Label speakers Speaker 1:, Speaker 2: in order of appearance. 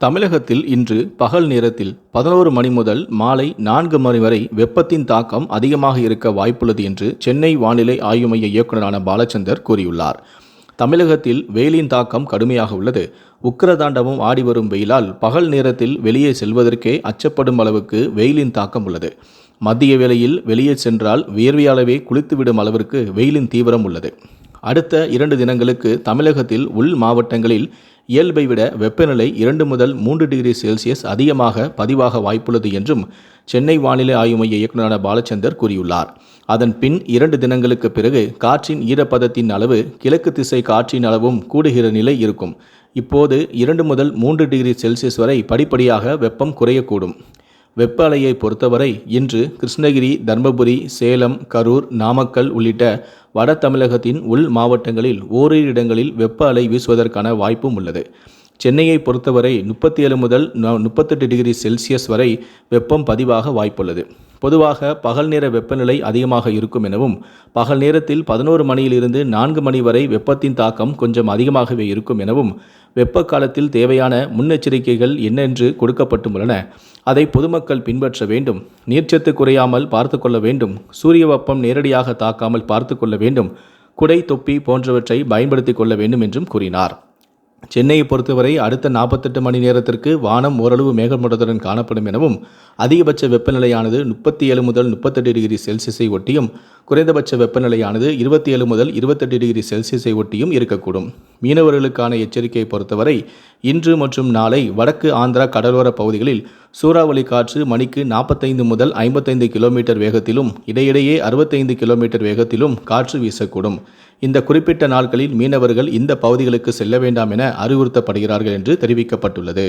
Speaker 1: தமிழகத்தில் இன்று பகல் நேரத்தில் பதினோரு மணி முதல் மாலை நான்கு மணி வரை வெப்பத்தின் தாக்கம் அதிகமாக இருக்க வாய்ப்புள்ளது என்று சென்னை வானிலை ஆய்வு மைய இயக்குநரான பாலச்சந்தர் கூறியுள்ளார். தமிழகத்தில் வெயிலின் தாக்கம் கடுமையாக உள்ளது. உக்கிரதாண்டமும் ஆடி வரும் வெயிலால் பகல் நேரத்தில் வெளியே செல்வதற்கே அச்சப்படும் அளவுக்கு வெயிலின் தாக்கம் உள்ளது. மத்திய வேளையில் வெளியே சென்றால் வியர்வையாலவே குளித்துவிடும் அளவிற்கு வெயிலின் தீவிரம் உள்ளது. அடுத்த இரண்டு தினங்களுக்கு தமிழகத்தில் உள் மாவட்டங்களில் இயல்பை விட வெப்பநிலை இரண்டு முதல் மூன்று டிகிரி செல்சியஸ் அதிகமாக பதிவாக வாய்ப்புள்ளது என்றும் சென்னை வானிலை ஆய்வு மைய இயக்குநரான பாலச்சந்தர் கூறியுள்ளார். அதன் பின் இரண்டு தினங்களுக்கு பிறகு காற்றின் ஈரப்பதத்தின் அளவு கிழக்கு திசை காற்றின் அளவும் கூடுகிற நிலை இருக்கும். இப்போது இரண்டு முதல் மூன்று டிகிரி செல்சியஸ் வரை படிப்படியாக வெப்பம் குறையக்கூடும். வெப்ப அலையை பொறுத்தவரை இன்று கிருஷ்ணகிரி தர்மபுரி சேலம் கரூர் நாமக்கல் உள்ளிட்ட வட தமிழகத்தின் உள் மாவட்டங்களில் ஓரிரு இடங்களில் வெப்ப அலை வீசுவதற்கான வாய்ப்பும் உள்ளது. சென்னையை பொறுத்தவரை முப்பத்தி ஏழு முதல் ந- முப்பத்தெட்டு டிகிரி செல்சியஸ் வரை வெப்பம் பதிவாக வாய்ப்புள்ளது. பொதுவாக பகல் நேர வெப்பநிலை அதிகமாக இருக்கும் எனவும் பகல் நேரத்தில் பதினோரு மணியிலிருந்து நான்கு மணி வரை வெப்பத்தின் தாக்கம் கொஞ்சம் அதிகமாகவே இருக்கும் எனவும் வெப்ப காலத்தில் தேவையான முன்னெச்சரிக்கைகள் என்னென்று கொடுக்கப்பட்டுள்ளன அதை பொதுமக்கள் பின்பற்ற வேண்டும். நீர்ச்சத்து குறையாமல் பார்த்து கொள்ள வேண்டும். சூரிய வெப்பம் நேரடியாக தாக்காமல் பார்த்து கொள்ள வேண்டும். குடை தொப்பி போன்றவற்றை பயன்படுத்திக் கொள்ள வேண்டும் என்றும் கூறினார். சென்னையை பொறுத்தவரை அடுத்த நாற்பத்தெட்டு மணி நேரத்திற்கு வானம் ஓரளவு மேகமூட்டத்துடன் காணப்படும் எனவும் அதிகபட்ச வெப்பநிலையானது முப்பத்தி ஏழு முதல் முப்பத்தெட்டு டிகிரி செல்சியஸை ஒட்டியும் குறைந்தபட்ச வெப்பநிலையானது இருபத்தி ஏழு முதல் இருபத்தெட்டு டிகிரி செல்சியஸை ஒட்டியும் இருக்கக்கூடும். மீனவர்களுக்கான எச்சரிக்கையை பொறுத்தவரை இன்று மற்றும் நாளை வடக்கு ஆந்திரா கடலோர பகுதிகளில் சூறாவளி காற்று மணிக்கு நாற்பத்தைந்து முதல் ஐம்பத்தைந்து கிலோமீட்டர் வேகத்திலும் இடையிடையே அறுபத்தைந்து கிலோமீட்டர் வேகத்திலும் காற்று வீசக்கூடும். இந்த குறிப்பிட்ட நாட்களில் மீனவர்கள் இந்த பகுதிகளுக்கு செல்ல வேண்டாம் என அறிவுறுத்தப்படுகிறார்கள் என்று தெரிவிக்கப்பட்டுள்ளது.